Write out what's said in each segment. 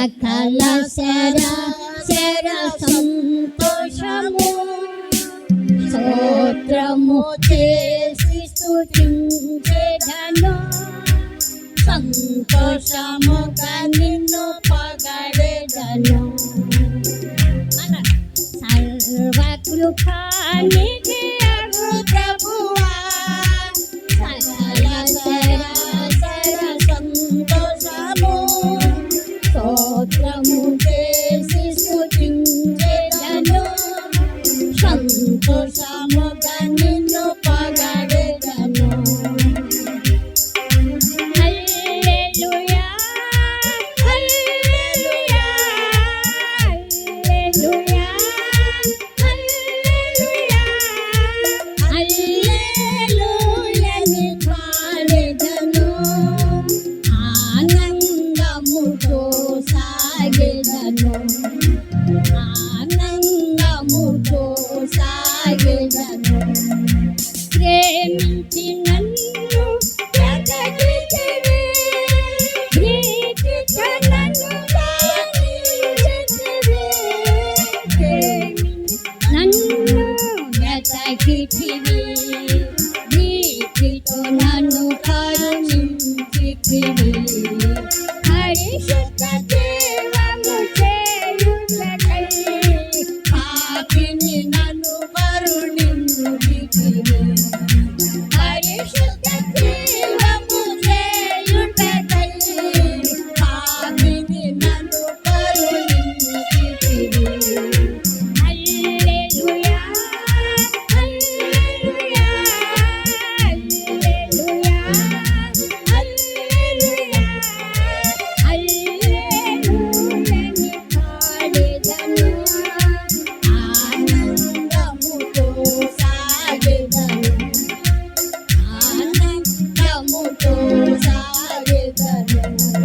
సకల శర శర సంతోషము. స్తోత్రము చేసి స్థుతించెదను సంతోషముగా నిన్ను పగడెదను మన సర్వకృపానికి నీతితో నన్ను కరుణించి హరి శత Thank you.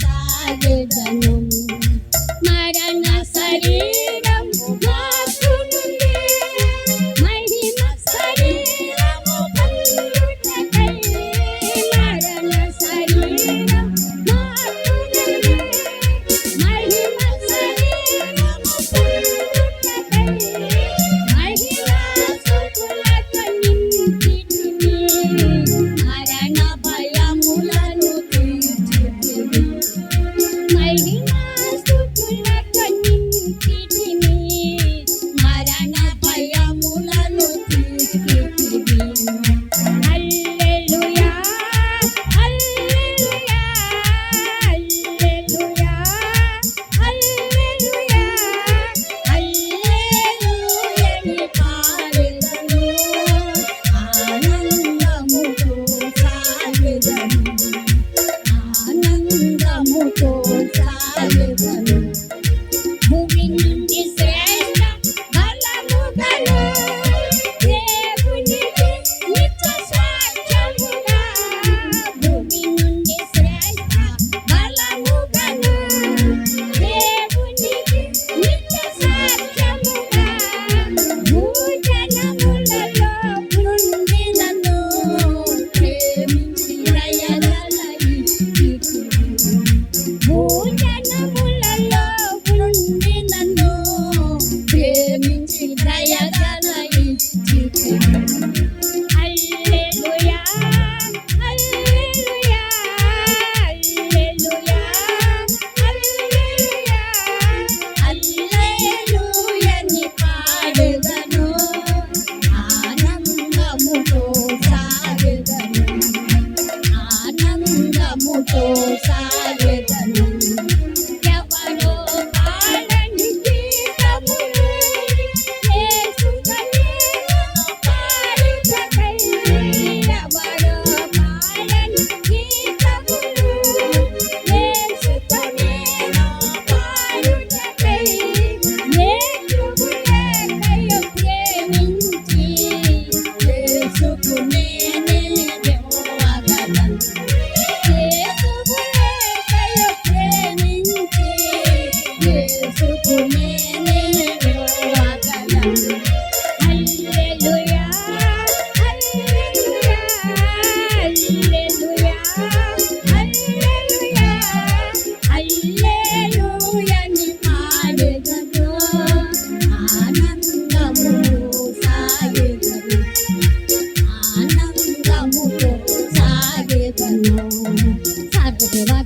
sa de janum marana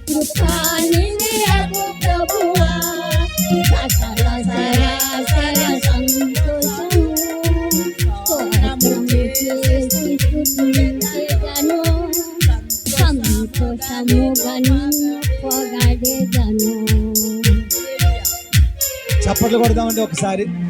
కృపానిధియగు ప్రభువా సకల సరాసర సంతోషము స్తోత్రము చేసి స్తుతించెదను సంతోషముగా పొగడెదను చప్పట్లు కొడదామండి ఒకసారి.